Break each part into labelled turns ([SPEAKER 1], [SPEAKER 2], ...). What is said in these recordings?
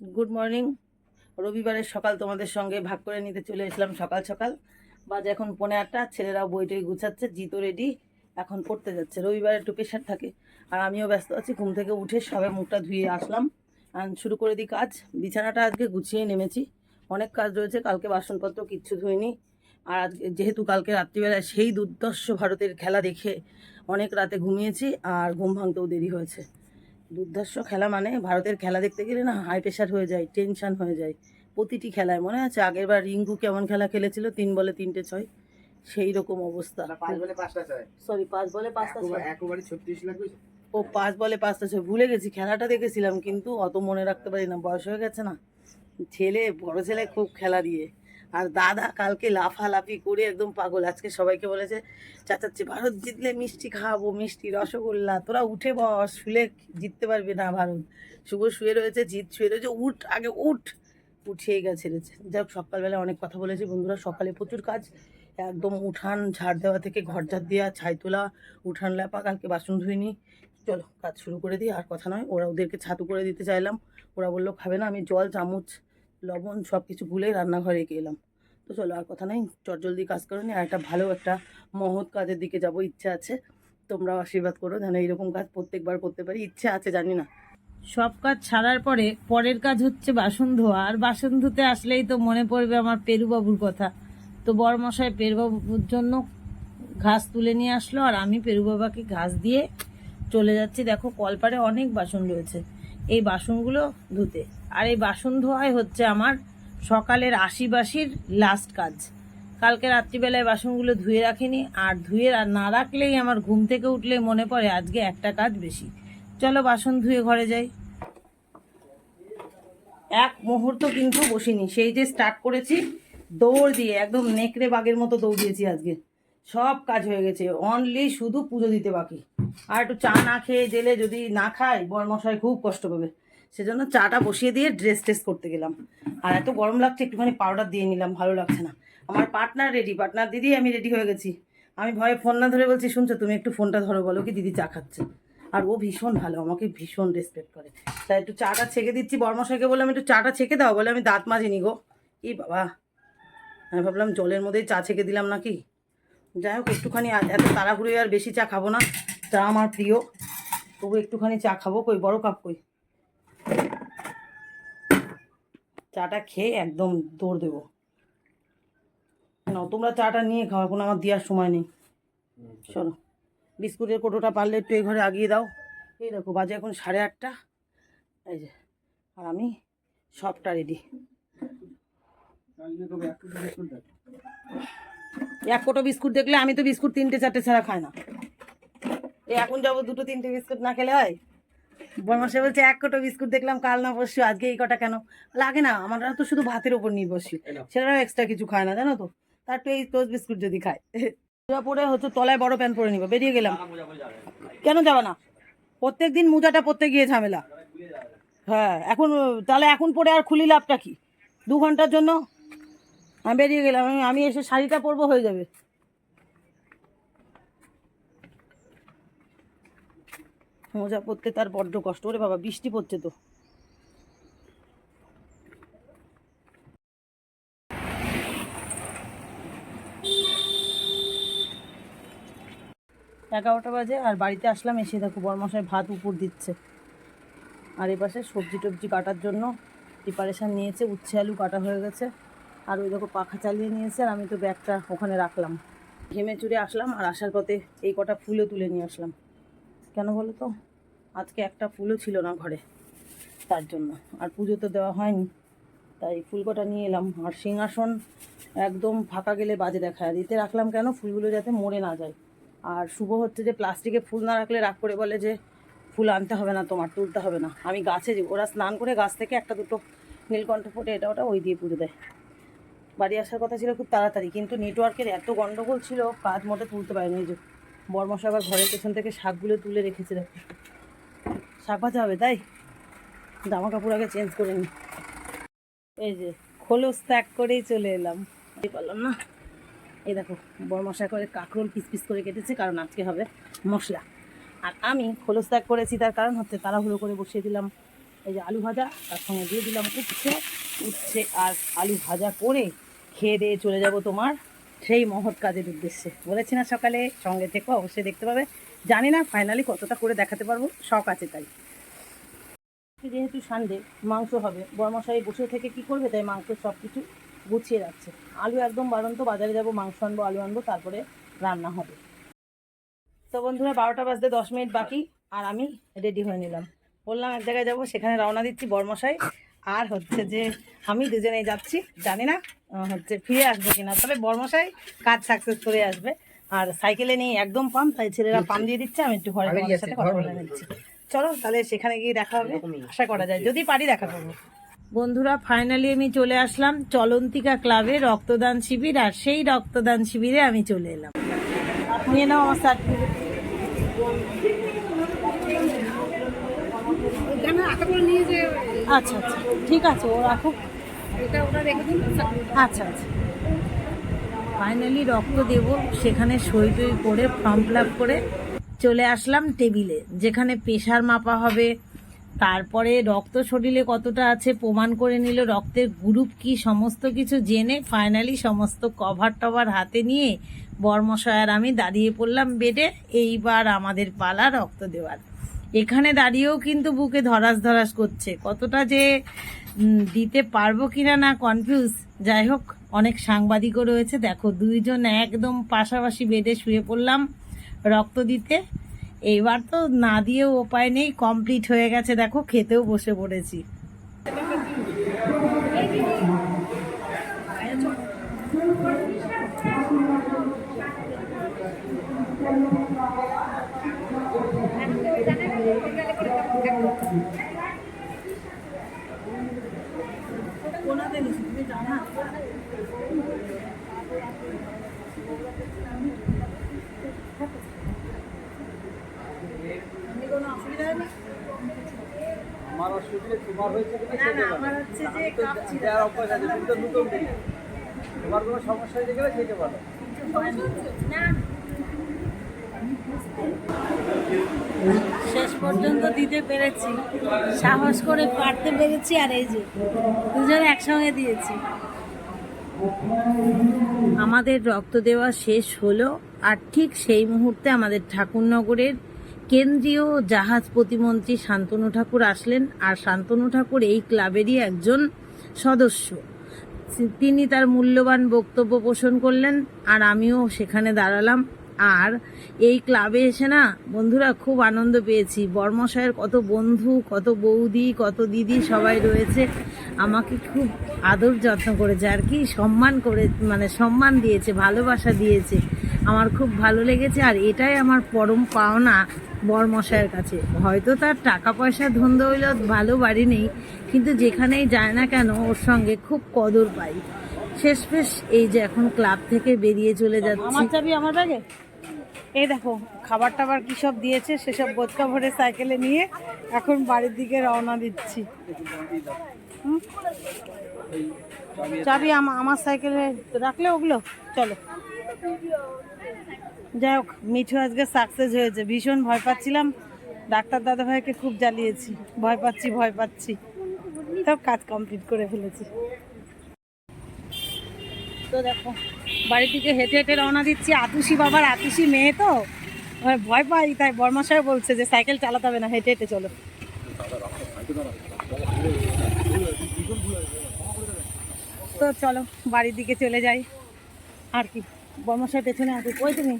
[SPEAKER 1] Good morning রবিবারের সকাল তোমাদের সঙ্গে ভাগ করে নিতে চলে এসলাম সকাল সকাল। বাজে এখন পৌনে আটটা, ছেলেরাও বইটই গুছাচ্ছে, জিতো রেডি এখন পড়তে যাচ্ছে। রবিবারে একটু প্রেশার থাকে, আর আমিও ব্যস্ত আছি, ঘুম থেকে উঠে সবে মুখটা ধুয়ে আসলাম। আর শুরু করে দিই কাজ। বিছানাটা আজকে গুছিয়ে নেমেছি। অনেক কাজ রয়েছে, কালকে বাসনপত্র কিচ্ছু ধুইনি। আর আজকে যেহেতু কালকে রাত্রিবেলায় সেই দুর্দর্শ ভারতের খেলা দেখে অনেক রাতে ঘুমিয়েছি, আর ঘুম ভাঙতেও দেরি হয়েছে। দুর্ধর্ষ খেলা মানে ভারতের খেলা দেখতে গেলে না হাই প্রেশার হয়ে যায় টেনশন হয়ে যায়। প্রতিটি খেলায় মনে আছে? আগের বার রিঙ্কু কেমন খেলা খেলেছিল? তিন বলে তিনটে ছয়। সেই রকম অবস্থা। সরি পাঁচ বলে পাঁচটা ছয়। ও পাঁচ বলে পাঁচটা ছয়। ভুলে গেছি খেলাটা দেখেছিলাম কিন্তু অত মনে রাখতে পারি না বয়স হয়ে গেছে না। ছেলে বড় ছেলে খুব খেলা দিয়ে। আর দাদা কালকে লাফালাফি করে একদম পাগল। আজকে সবাইকে বলেছে চাচাচ্ছি ভারত জিতলে মিষ্টি খাওয়াবো, মিষ্টি রসগোল্লা। তোরা উঠে বস, শুলে জিততে পারবে না ভারত। শুভ শুয়ে রয়েছে, জিত শুয়ে রয়েছে, উঠ, আগে উঠ। উঠিয়ে গেছে। যাই হোক সকালবেলা অনেক কথা বলেছি বন্ধুরা, সকালে প্রচুর কাজ। একদম উঠান, ঝাড় দেওয়া থেকে ঘর ঝাড় দেওয়া, ছাই তোলা, উঠান ল্যাপা, কালকে বাসন ধুইনি। চলো, কাজ শুরু করে দিই, আর কথা নয়, ওরা ওদেরকে ছাতু করে দিতে চাইলাম। ওরা বলল, খাবে না, আমি জল, চামচ লবণ সব কিছু ভুলেই রান্নাঘরে এলাম। তো চলো, আর কথা নেই চটজলদি কাজ করো নি, আর একটা ভালো একটা মহৎ কাজের দিকে যাব, ইচ্ছা আছে। তোমরাও আশীর্বাদ করো, যেন এইরকম কাজ প্রত্যেকবার করতে পারি, ইচ্ছে আছে, জানি না।
[SPEAKER 2] সব কাজ ছাড়ার পরে পরের কাজ হচ্ছে বাসন ধোয়া, আর বাসন ধুতে আসলেই তো মনে পড়বে আমার পেরুবাবুর কথা। তো বরমশাই পেরুবাবুর জন্য ঘাস তুলে নিয়ে আসলো, আর আমি পেরুবাবাকে ঘাস দিয়ে চলে যাচ্ছি। দেখো, কলপারে অনেক বাসন রয়েছে, এই বাসনগুলো ধুতে। আর এই বাসন ধোয়াই হচ্ছে আমার সকালের আশি বাসির লাস্ট কাজ। কালকে রাত্রিবেলায় বাসনগুলো ধুয়ে রাখিনি, আর ধুয়ে না রাখলেই আমার ঘুম থেকে উঠলে মনে পড়ে আজকে একটা কাজ বেশি। চলো বাসন ধুয়ে ঘরে যাই।
[SPEAKER 1] এক মুহূর্ত কিন্তু বসিনি, সেই যে স্টার্ট করেছি, দৌড় দিয়ে একদম নেকড়ে বাঘের মতো দৌড় দিয়েছি আজকে। সব কাজ হয়ে গেছে অনলি শুধু পুজো দিতে বাকি। আর একটু চা না খেয়ে গেলে যদি না খাই, বরমশাই খুব কষ্ট পাবে। সেজন্য চাটা বসিয়ে দিয়ে ড্রেস ট্রেস করতে গেলাম। আর এত গরম লাগছে, একটুখানি পাউডার দিয়ে নিলাম, ভালো লাগছে না। আমার পার্টনার রেডি পার্টনার দিদি, আমি রেডি হয়ে গেছি। আমি ভয়ে ফোন না ধরে বলছি, শুনছো, তুমি একটু ফোনটা ধরো, বলো কি দিদি চা খাচ্ছে? আর ও ভীষণ ভালো, আমাকে ভীষণ রেসপেক্ট করে। তাই একটু চাটা ছেঁকে দিচ্ছি, বর্মশাইকে বললাম, একটু চাটা ছেঁকে দাও। বলে, আমি দাঁত মাজিনি গো। ই বাবা? আমি ভাবলাম, জলের মধ্যেই চা ছেঁকে দিলাম নাকি? যাই হোক, একটুখানি এত তাড়াহুড়ো আর বেশি চা খাব না। চা আমার প্রিয়। তবু একটুখানি চা খাব কই, বড় কাপ কই? চাটা খেয়ে একদম দৌড় দেবো। নাও তোমরা চাটা নিয়ে খাও এখন আমার দেওয়ার সময় নেই। চলো বিস্কুটের কোটোটা পারলে একটু এই ঘরে আগিয়ে দাও। এই দেখো বাজে এখন সাড়ে আটটা। এই যে আর আমি সবটা রেডি এক কোটো বিস্কুট দেখলে আমি তো বিস্কুট তিনটে চারটে ছাড়া খাই না। এখন যাব দুটো তিনটে বিস্কুট না খেলে হয়? বরমাসে বলছে এক কোটো বিস্কুট দেখলাম কাল না পরশু আজকে এই কটা কেন? লাগে না আমরা তো শুধু ভাতের ওপর নির্ভরশীল। সেটাও এক্সট্রা কিছু খায় না জানো তো? তার তো এই টোস্ট বিস্কুট যদি খায়। মোজা পরে হচ্ছে তলায় বড় প্যান্ট পরে নিবো বেরিয়ে গেলাম। কেন যাব না? প্রত্যেক দিন মোজাটা পরতে গিয়ে ঝামেলা। হ্যাঁ এখন তাহলে এখন পরে আর খুলি লাভটা কি? দু ঘণ্টার জন্য? আমি বেরিয়ে গেলাম আমি এসে শাড়িটা পরবো হয়ে যাবে। মোজা পরতে তার বড্ড কষ্ট। ওরে বাবা, বৃষ্টি পড়ছে তো। এগারোটা বাজে আর বাড়িতে আসলাম, এসে দেখো বরমশাই ভাত উপর দিচ্ছে। আর এপাশে সবজি টবজি কাটার জন্য প্রিপারেশান নিয়েছে, উচ্ছে আলু কাটা হয়ে গেছে। আর ওই দেখো পাখা চালিয়ে নিয়েছে আর আমি তো ব্যাগটা ওখানে রাখলাম। ঘেমে চুরে আসলাম আর আসার পথে এই কটা ফুলও তুলে নিয়ে আসলাম। কেন বলো তো? আজকে একটা ফুলও ছিল না ঘরে তার জন্য। আর পুজো তো দেওয়া হয়নি। তাই ফুল কটা নিয়ে এলাম। আর সিংহাসন একদম ফাঁকা গেলে বাজে দেখায় এতে রাখলাম কেন? ফুলগুলো যাতে মরে না যায়। আর শুভ হচ্ছে যে প্লাস্টিকে ফুল না রাখলে রাগ করে বলে যে, ফুল আনতে হবে না তোমার, তুলতে হবে না। আমি গাছে ওরা স্নান করে গাছ থেকে একটা দুটো নীলকণ্ঠ ফোটে, এটা ওটা ওই দিয়ে পুজো দেয়। বাড়ি আসার কথা ছিল খুব তাড়াতাড়ি, কিন্তু নেটওয়ার্কের এত গণ্ডগোল ছিল, কাজ মোটে তুলতে পারিনি। যে বরমশা আবার ঘরের পেছন থেকে শাকগুলো তুলে রেখেছে দেখো। শাক ভাজা হবে তাই? জামা কাপড় আগে চেঞ্জ করে নি। এই যে, খোলস ত্যাগ করেই চলে এলাম। পারলাম না। এই দেখো বরমশা করে কাঁকরোল পিস পিস করে কেটেছে, কারণ আজকে হবে মশলা। আর আমি খোলস ত্যাগ করেছি, তার কারণ হচ্ছে তাড়াহুড়ো করে বসিয়ে দিলাম।
[SPEAKER 2] এই যে আলু ভাজা, তার সঙ্গে দিয়ে দিলাম উচ্ছে। উচ্ছে আর আলু ভাজা করে খেয়ে দিয়ে চলে যাব তোমার সেই মহৎ কাজের উদ্দেশ্যে। বলেছি না সকালে, সঙ্গে থেকো, অবশ্যই দেখতে পাবে। জানি না ফাইনালি কতটা করে দেখাতে পারব, শখ আছে তাই। যেহেতু সানডে মাংস হবে। বরমশাই বসে থেকে কি করবে, তাই মাংস সব কিছু গুছিয়ে রাখছে। আলু একদম বারন্ত বাজারে যাব, মাংস আনব, আলু আনব, তারপরে রান্না হবে। তো বন্ধুরা, বারোটা বাজতে দশ মিনিট বাকি, আর আমি রেডি হয়ে নিলাম। বললাম, এক জায়গায় যাব, সেখানে রওনা দিচ্ছি বরমশাই। আর হচ্ছে যে, আমি দুজনেই যাচ্ছি, জানি না হচ্ছে ফিরে আসবে কিনা। তবে বরমশাই কাজ সাকসেস করে আসবে। আর সাইকেলে নিয়ে একদম পাম্প তাই ছেলেরা পাম্প দিয়ে দিচ্ছে আমি একটু ঘরে তোমাদের সাথে কথা বলে নিচ্ছি চলো তাহলে সেখানে গিয়ে দেখা হবে আশা করা যায়। যদি পারি দেখা করব।
[SPEAKER 1] বন্ধুরা ফাইনালি আমি চলে আসলাম চলন্তিকা ক্লাবে রক্তদান শিবির আর সেই রক্তদান শিবিরে আমি চলে এলাম।
[SPEAKER 2] নিয়ে নাও আমার সার্টিফিকেট আচ্ছা আচ্ছা। ঠিক আছে ও রাখুক। আচ্ছা আচ্ছা।
[SPEAKER 1] ফাইনালি রক্ত দেব, সেখানে সই টই করে ফর্ম ফিল করে চলে আসলাম টেবিলে যেখানে প্রেশার মাপা হবে। তারপরে রক্ত শরীরে কতটা আছে প্রমাণ করে নিল, রক্তের গ্রুপ কি, সমস্ত কিছু জেনে ফাইনালি সমস্ত কভার টভার হাতে নিয়ে বর্মশয় আর আমি দাঁড়িয়ে পড়লাম বেডে এইবার আমাদের পালা রক্ত দেওয়ার। এখানে দাঁড়িয়েও কিন্তু বুকে ধরাস ধরাস করছে, কতটা যে দিতে পারব কিনা না কনফিউজ যাই হোক অনেক সাংবাদিকও রয়েছে। দেখো, দুইজন একদম পাশাপাশি বেডে শুয়ে পড়লাম রক্ত দিতে। এইবার তো না দিয়েও উপায় নেই কমপ্লিট হয়ে গেছে। দেখো, খেতেও বসে পড়েছি।
[SPEAKER 2] না, না, আমার হচ্ছে যে কাঁপছি।
[SPEAKER 3] দেওয়ার অভ্যাস আছে, তুমি তো নতুন দিন। তোমার কোনো সমস্যা হয়ে গেলে খেতে পারো
[SPEAKER 1] শেষ পর্যন্ত দিতে পেরেছি। সাহস করে পারতে পেরেছি আর এই যে দুজন একসঙ্গে দিয়েছি। আমাদের রক্ত দেওয়া শেষ হলো আর ঠিক সেই মুহূর্তে আমাদের ঠাকুরনগরের কেন্দ্রীয় জাহাজ প্রতিমন্ত্রী শান্তনু ঠাকুর আসলেন আর শান্তনু ঠাকুর এই ক্লাবেরই একজন সদস্য। তিনি তার মূল্যবান বক্তব্য পোষণ করলেন আর আমিও সেখানে দাঁড়ালাম। আর এই ক্লাবে এসে না, বন্ধুরা, খুব আনন্দ পেয়েছি। বর্মশায়ের কত বন্ধু, কত বৌদি, কত দিদি সবাই রয়েছে। আমাকে খুব আদর যত্ন করেছে আর কি, সম্মান করে মানে সম্মান দিয়েছে, ভালোবাসা দিয়েছে। আমার খুব ভালো লেগেছে আর এটাই আমার পরম পাওনা। বরমশায়ের কাছে। হয়তো তার টাকা পয়সা ধন্দ হইল ভালো বাড়ি নেই কিন্তু যেখানেই যায় না কেন ওর সঙ্গে খুব কদর পাই। শেষ পেশ এই যে এখন ক্লাব থেকে বেরিয়ে চলে যাচ্ছি
[SPEAKER 2] আমার চাবি আমার ব্যাগে? এই দেখো খাবার টাবার কী সব দিয়েছে সেসব বোধকা ভরে সাইকেলে নিয়ে এখন বাড়ির দিকে রওনা দিচ্ছি? চাবি আমা- আমার সাইকেলে রাখলে ওগুলো? চলো। যাই হোক, মিঠু আজকে সাকসেস হয়েছে। ভীষণ ভয় পাচ্ছিলাম। ডাক্তার দাদা ভাইকে খুব জ্বালিয়েছি। ভয় পাচ্ছি ভয় পাচ্ছি। সব কাজ কমপ্লিট করে ফেলেছি। তো দেখো, বাড়ি থেকে হেঁটে হেঁটে রওনা দিচ্ছি। আতুষি বাবার আতুষি মেয়ে তো। ভয় পাই, তাই বর্মাশায় বলছে যে সাইকেল চালাতে হবে না, হেঁটে হেঁটে চলো। তো চলো, বাড়ির দিকে চলে যাই। আর কি, বর্মাশায় পেছনে আছে। কই তুমি।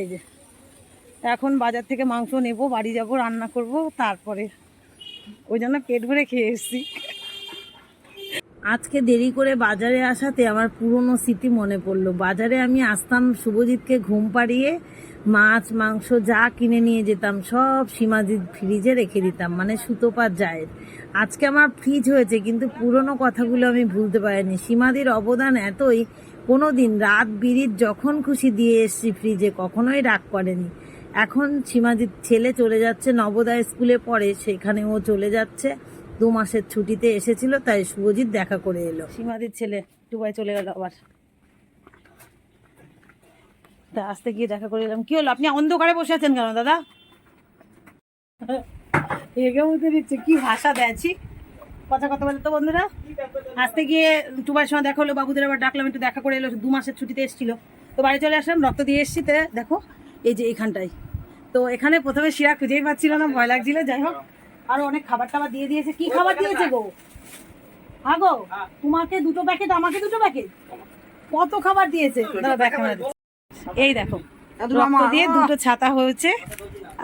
[SPEAKER 2] এই যে। এখন বাজার থেকে মাংস নেব, বাড়ি যাব, রান্না করব, তারপরে ওই জন্য পেট ভরে খেয়ে এসেছি।
[SPEAKER 1] আজকে দেরি করে বাজারে আসাতে আমার পুরনো স্মৃতি মনে পড়ল। বাজারে আমি আসতাম শুভজিৎকে ঘুম পাড়িয়ে, মাছ, মাংস যা কিনে নিয়ে যেতাম, সব সীমাজিৎ ফ্রিজে রেখে দিতাম মানে সুতোপার যায় আজকে আমার ফ্রিজ হয়েছে, কিন্তু পুরনো কথাগুলো আমি ভুলতে পারিনি। সীমাদির অবদান এতই কোনো দিন রাত বিরিত যখন খুশি দিয়ে এসছি ফ্রিজে, কখনোই রাগ করেনি। এখন সীমাজিৎ ছেলে চলে যাচ্ছে, নবোদয় স্কুলে পড়ে, সেখানে ও চলে যাচ্ছে। দু মাসের ছুটিতে এসেছিল, তাই শুভজিৎ দেখা করে এলো।
[SPEAKER 2] সীমাদির ছেলে, দুবাই চলে গেল আবার। তা আসতে গিয়ে দেখা করে এলাম। কি হলো? আপনি অন্ধকারে বসে আছেন কেন, দাদা?
[SPEAKER 1] হেগে উঠে দিচ্ছে, কি ভাষা দেয়ছি কথা কথা বলে তো বন্ধুরা? আসতে গিয়ে তোমার সময় দেখা হলো বাবুদের আবার ডাকলাম একটু দেখা করে এলো দু মাসের ছুটিতে এসেছিল। তো বাড়ি চলে আসলাম রক্ত দিয়ে এসছি তো দেখো এই যে এইখানটাই তো এখানে প্রথমে শিরা খুঁজেই পাচ্ছিল না ভয় লাগছিল যাই হোক। আরও অনেক খাবার টাবার দিয়ে দিয়েছে। কি খাবার দিয়েছে গো? হ্যাঁ গো তোমাকে দুটো প্যাকেট আমাকে দুটো প্যাকেট? কত খাবার দিয়েছে? এই দেখো রক্ত দিয়ে দুটো ছাতা হয়েছে।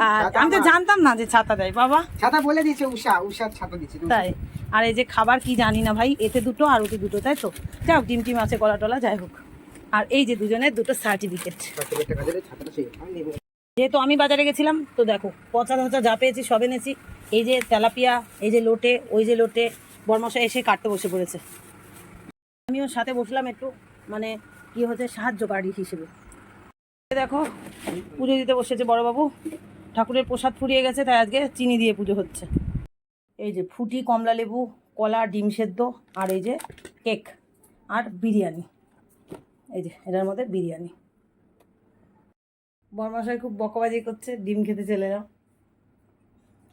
[SPEAKER 1] আর আমি তো জানতাম না যে ছাতা দেয় বাবা।
[SPEAKER 3] ছাতা বলে দিয়েছে উষা উষার ছাতা দিয়েছে।
[SPEAKER 1] তাই। আর এই যে খাবার কি জানি না ভাই, এতে দুটো, আর ওতে দুটো, তাই তো? যাই হোক, ডিম টিম আছে, কলা টলা, যাই হোক। আর এই যে দুজনের দুটো সার্টিফিকেট যেহেতু আমি বাজারে গেছিলাম, তো দেখো, পচা ধচা যা পেয়েছি, সব এনেছি। এই যে তেলাপিয়া, এই যে লোটে, ওই যে লোটে বর্মশা এসে কাটতে বসে পড়েছে। আমিও সাথে বসলাম একটু মানে কি হচ্ছে সাহায্যকারী হিসেবে। দেখো, পুজো দিতে বসেছে বড়বাবু। ঠাকুরের প্রসাদ ফুরিয়ে গেছে, তাই আজকে চিনি দিয়ে পুজো হচ্ছে। এই যে ফুটি কমলা লেবু, কলা, ডিম সেদ্ধ, আর এই যে কেক আর বিরিয়ানি। এই যে, এটার মধ্যে বিরিয়ানি। বরমাসাই খুব বকবাজি করছে, ডিম খেতে চলে যাও।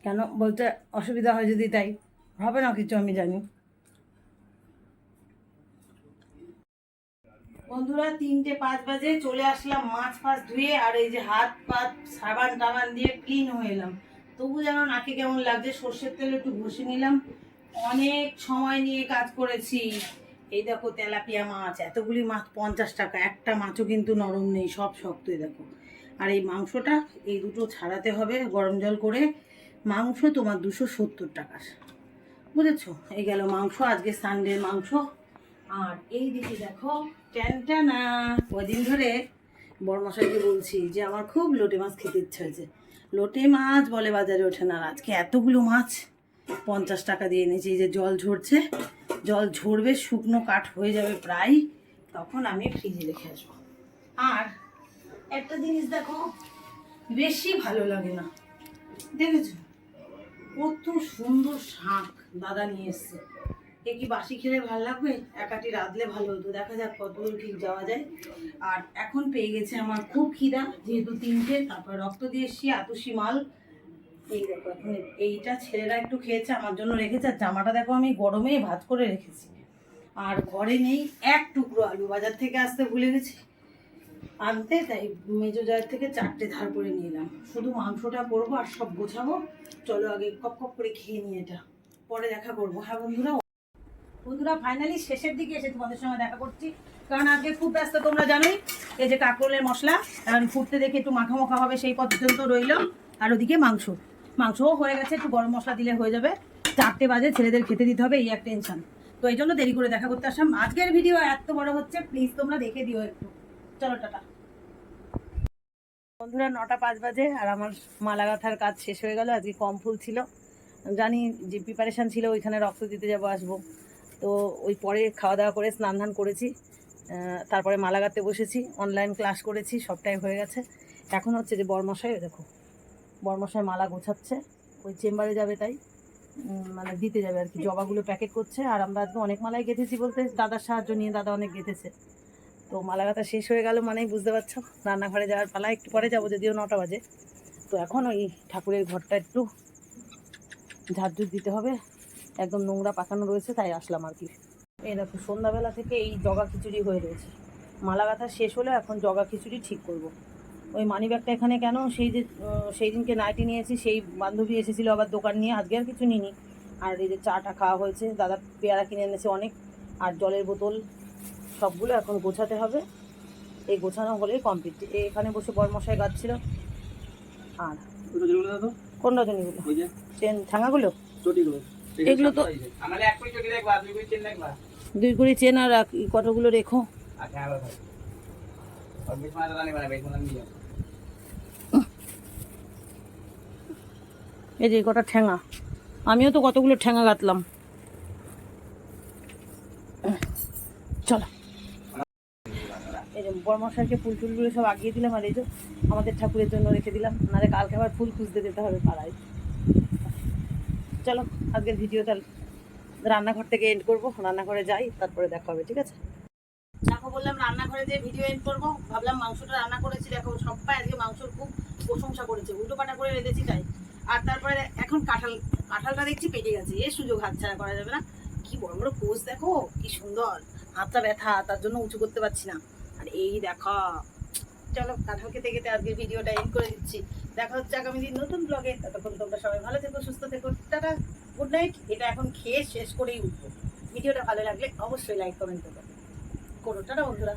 [SPEAKER 1] কেন? বলতে অসুবিধা হয় যদি তাই। হবে না কিছু, আমি জানি। বন্ধুরা, তিনটে পাঁচ বাজে, চলে আসলাম মাছ ফাছ ধুয়ে, আর এই যে হাত পাত সাবান টাবান দিয়ে ক্লিন হয়ে এলাম। তবু যেন নাকে কেমন লাগছে, সর্ষের তেল একটু ঘষে নিলাম। অনেক সময় নিয়ে কাজ করেছি। এই দেখো তেলাপিয়া মাছ, এতগুলি মাছ, পঞ্চাশ টাকা, একটা মাছও কিন্তু নরম নেই, সব শক্ত শক্তই দেখো। আর এই মাংসটা, এই দুটো ছাড়াতে হবে গরম জল করে। মাংস তোমার দুশো সত্তর টাকার বুঝেছ? এই গেল মাংস, আজকে সানডের মাংস। আর এই দিকে দেখো ট্যানটানা কদিন ধরে বড়মশাইকে বলছি যে, আমার খুব লোটে মাছ খেতে ইচ্ছা হয়েছে। লোটে মাছ বলে বাজারে ওঠে না। আজকে এতগুলো মাছ, পঞ্চাশ টাকা দিয়ে এনেছি যে জল ঝরছে, জল ঝরবে, শুকনো কাঠ হয়ে যাবে প্রায়, তখন আমি ফ্রিজে রেখে আসব। আর একটা জিনিস দেখো, বেশি ভালো লাগে না। দেখেছ? কত সুন্দর শাক দাদা নিয়ে এসছে। এ কি বাসি খেলে ভালো লাগবে? একাটি রাঁধলে ভালো হতো। দেখা যাক কত দূর ঠিক যাওয়া যায়। আর এখন পেয়ে গেছে আমার খুব খিদা, যেহেতু তিনটে, তারপর রক্ত দিয়ে এসছি আতুষি মাল। এই এইটা ছেলেরা একটু খেয়েছে, আমার জন্য রেখেছে, আর জামাটা দেখো আমি গরমেই ভাত করে রেখেছি। আর ঘরে নেই এক টুকরো আলু বাজার থেকে আসতে ভুলে গেছি। আনতে, তাই মেজো জায়ের থেকে চারটে ধার করে নিয়ে এলাম। শুধু মাংসটা করব আর সব গোছাবো। চলো আগে কপ কপ করে খেয়ে নিই এটা। পরে দেখা করব। হ্যাঁ বন্ধুরা বন্ধুরা ফাইনালি শেষের দিকে এসে তোমাদের সঙ্গে দেখা করছি। কারণ আজকে খুব ব্যস্ত, তোমরা জানোই, এই যে কাকরোলের মশলা। কারণ ফুটতে দেখে একটু মাখা মাখা হবে, সেই পর্যন্ত রইল। আর ওদিকে মাংস। মাংসও হয়ে গেছে, একটু গরম মশলা দিলে হয়ে যাবে। চারটে বাজে, ছেলেদের খেতে দিতে হবে, এই এক টেনশন তো এই জন্য দেরি করে দেখা করতে আসলাম। আজকের ভিডিও এত বড় হচ্ছে প্লিজ তোমরা দেখে দিও একটু। চলো, টাটা। বন্ধুরা, নটা পাঁচ বাজে, আর আমার মালা গাঁথার কাজ শেষ হয়ে গেল। আজকে কম ফুল ছিল। জানি যে প্রিপারেশান ছিল, ওইখানে রক্ত দিতে যাব, আসব। তো ওই পরে খাওয়া দাওয়া করে স্নান ধান করেছি তারপরে মালা গাঁথতে বসেছি অনলাইন ক্লাস করেছি, সবটাই হয়ে গেছে। এখন হচ্ছে যে বরমশাই দেখো, বরমশাই মালা গোছাচ্ছে। ওই চেম্বারে যাবে তাই মানে দিতে যাবে আর কি। জবাগুলো প্যাকেট করছে আর আমরা আজকে অনেক মালাই গেঁথেছি বলতে দাদার সাহায্য নিয়ে দাদা অনেক গেঁথেছে। তো মালা গাঁথা শেষ হয়ে গেল মানেই বুঝতে পারছ, রান্নাঘরে যাওয়ার পালা। একটু পরে যাব যদিও নটা বাজে। তো এখন ওই ঠাকুরের ঘরটা একটু ঝাড়ঝুট দিতে হবে। একদম নোংরা পাকানো রয়েছে তাই আসলাম আর কি। এই দেখো সন্ধ্যাবেলা থেকে এই জগা খিচুড়ি হয়ে রয়েছে। মালা গাঁথা শেষ হলে এখন জগা খিচুড়ি ঠিক করব। ওই মানি ব্যাগটা এখানে কেন? সেই যে সেই দিনকে নাইটি নিয়েছি সেই বান্ধবী এসেছিল আবার দোকান নিয়ে আজকে আর কিছু নিইনি। আর এই যে চাটা খাওয়া হয়েছে দাদা পেয়ারা কিনে এনেছে অনেক আর জলের বোতল সবগুলো এখন গোছাতে হবে। এই গোছানো হলেই কমপ্লিট এখানে বসে বরমশাই গাচ্ছিল। আর কোন রজনীগুলো চেন ছাঙাগুলো
[SPEAKER 3] চটিগুলো।
[SPEAKER 1] এগুলো তো-
[SPEAKER 3] দুই কোটি চেন দেখবা।
[SPEAKER 1] দুই কুড়ি চেন আর কতগুলো রেখো।
[SPEAKER 3] আচ্ছা মানে
[SPEAKER 1] এই যে কটা ঠ্যাঙা আমিও তো কতগুলো ঠ্যাঙা গাঁথলাম চলো। এই যে বর্মশাইকে ফুল টুলগুলো সব আগিয়ে দিলাম আর এই যে আমাদের ঠাকুরের জন্য রেখে দিলাম। নাহলে কালকে আবার ফুল খুঁজতে যেতে হবে পাড়ায়। চলো। আজকের ভিডিও তাহলে রান্নাঘর থেকে এন্ড করব। রান্নাঘরে যাই, তারপরে দেখা হবে, ঠিক আছে? দেখো, বললাম রান্নাঘরে যে ভিডিও এন্ড করব। ভাবলাম মাংসটা রান্না করেছি, দেখো, সবাই আজকে মাংসর খুব প্রশংসা করেছে উল্টো পাটা করে রেঁধেছি তাই। আর তারপরে এখন কাঁঠাল, কাঁঠালটা দেখছি পেকে গেছে এ সুযোগ হাতছাড়া করা যাবে না। কি বড় বড় পোষ, দেখো, কি সুন্দর। হাতটা ব্যথা, তার জন্য উঁচু করতে পারছি না। আর এই দেখা, চলো, কাঁঠাল খেতে খেতে আজকের ভিডিওটা এন্ড করে দিচ্ছি। দেখা হচ্ছে আগামী দিন নতুন ব্লগে ততক্ষণ তোমরা সবাই ভালো থেকো, সুস্থ থেকো, টাটা। গুড নাইট এটা এখন খেয়ে শেষ করেই উঠবো। ভিডিওটা ভালো লাগলে অবশ্যই লাইক কমেন্ট করবেন করো। টাটা বন্ধুরা।